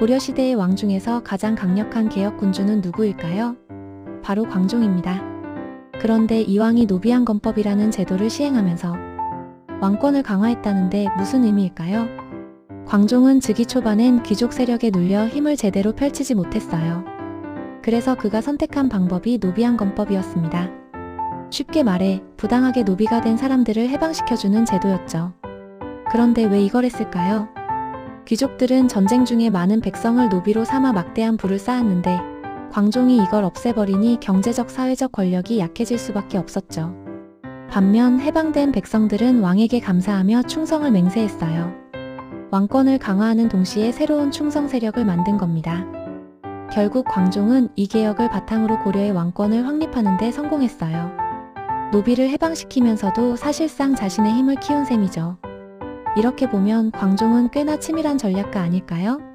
고려시대의 왕 중에서 가장 강력한 개혁 군주는 누구일까요? 바로 광종입니다. 그런데 이왕이 노비한 건법이라는 제도를 시행하면서 왕권을 강화했다는데 무슨 의미일까요? 광종은 즉위 초반엔 귀족 세력에 눌려 힘을 제대로 펼치지 못했어요. 그래서 그가 선택한 방법이 노비한 건법이었습니다. 쉽게 말해 부당하게 노비가 된 사람들을 해방시켜주는 제도였죠. 그런데 왜 이걸 했을까요? 귀족들은 전쟁 중에 많은 백성을 노비로 삼아 막대한 부를 쌓았는데 광종이 이걸 없애버리니 경제적 사회적 권력이 약해질 수밖에 없었죠. 반면 해방된 백성들은 왕에게 감사하며 충성을 맹세했어요. 왕권을 강화하는 동시에 새로운 충성 세력을 만든 겁니다. 결국 광종은 이 개혁을 바탕으로 고려의 왕권을 확립하는 데 성공했어요. 노비를 해방시키면서도 사실상 자신의 힘을 키운 셈이죠. 이렇게 보면 광종은 꽤나 치밀한 전략가 아닐까요?